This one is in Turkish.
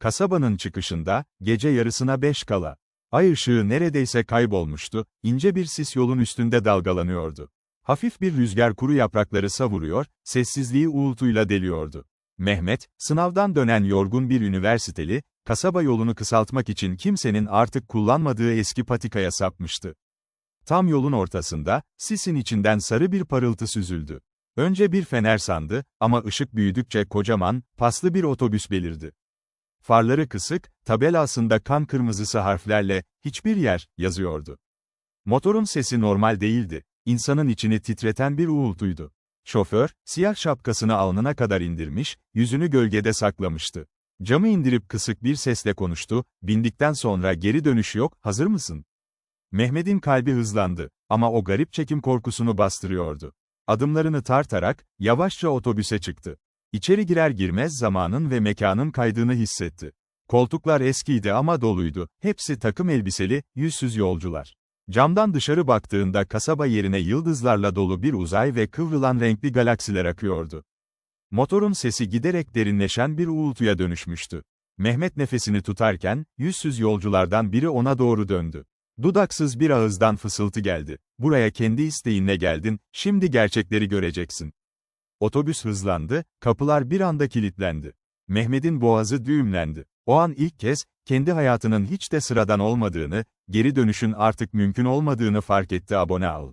Kasabanın çıkışında, gece yarısına beş kala. Ay ışığı neredeyse kaybolmuştu, ince bir sis yolun üstünde dalgalanıyordu. Hafif bir rüzgar kuru yaprakları savuruyor, sessizliği uğultuyla deliyordu. Mehmet, sınavdan dönen yorgun bir üniversiteli, kasaba yolunu kısaltmak için kimsenin artık kullanmadığı eski patikaya sapmıştı. Tam yolun ortasında, sisin içinden sarı bir parıltı süzüldü. Önce bir fener sandı, ama ışık büyüdükçe kocaman, paslı bir otobüs belirdi. Farları kısık, tabelasında kan kırmızısı harflerle, hiçbir yer, yazıyordu. Motorun sesi normal değildi, insanın içini titreten bir uğultuydu. Şoför, siyah şapkasını alnına kadar indirmiş, yüzünü gölgede saklamıştı. Camı indirip kısık bir sesle konuştu, bindikten sonra geri dönüş yok, hazır mısın? Mehmet'in kalbi hızlandı, ama o garip çekim korkusunu bastırıyordu. Adımlarını tartarak, yavaşça otobüse çıktı. İçeri girer girmez zamanın ve mekanın kaydığını hissetti. Koltuklar eskiydi ama doluydu, hepsi takım elbiseli, yüzsüz yolcular. Camdan dışarı baktığında kasaba yerine yıldızlarla dolu bir uzay ve kıvrılan renkli galaksiler akıyordu. Motorun sesi giderek derinleşen bir uğultuya dönüşmüştü. Mehmet nefesini tutarken, yüzsüz yolculardan biri ona doğru döndü. Dudaksız bir ağızdan fısıltı geldi. Buraya kendi isteğinle geldin, şimdi gerçekleri göreceksin. Otobüs hızlandı, kapılar bir anda kilitlendi. Mehmet'in boğazı düğümlendi. O an ilk kez, kendi hayatının hiç de sıradan olmadığını, geri dönüşün artık mümkün olmadığını fark etti abone al.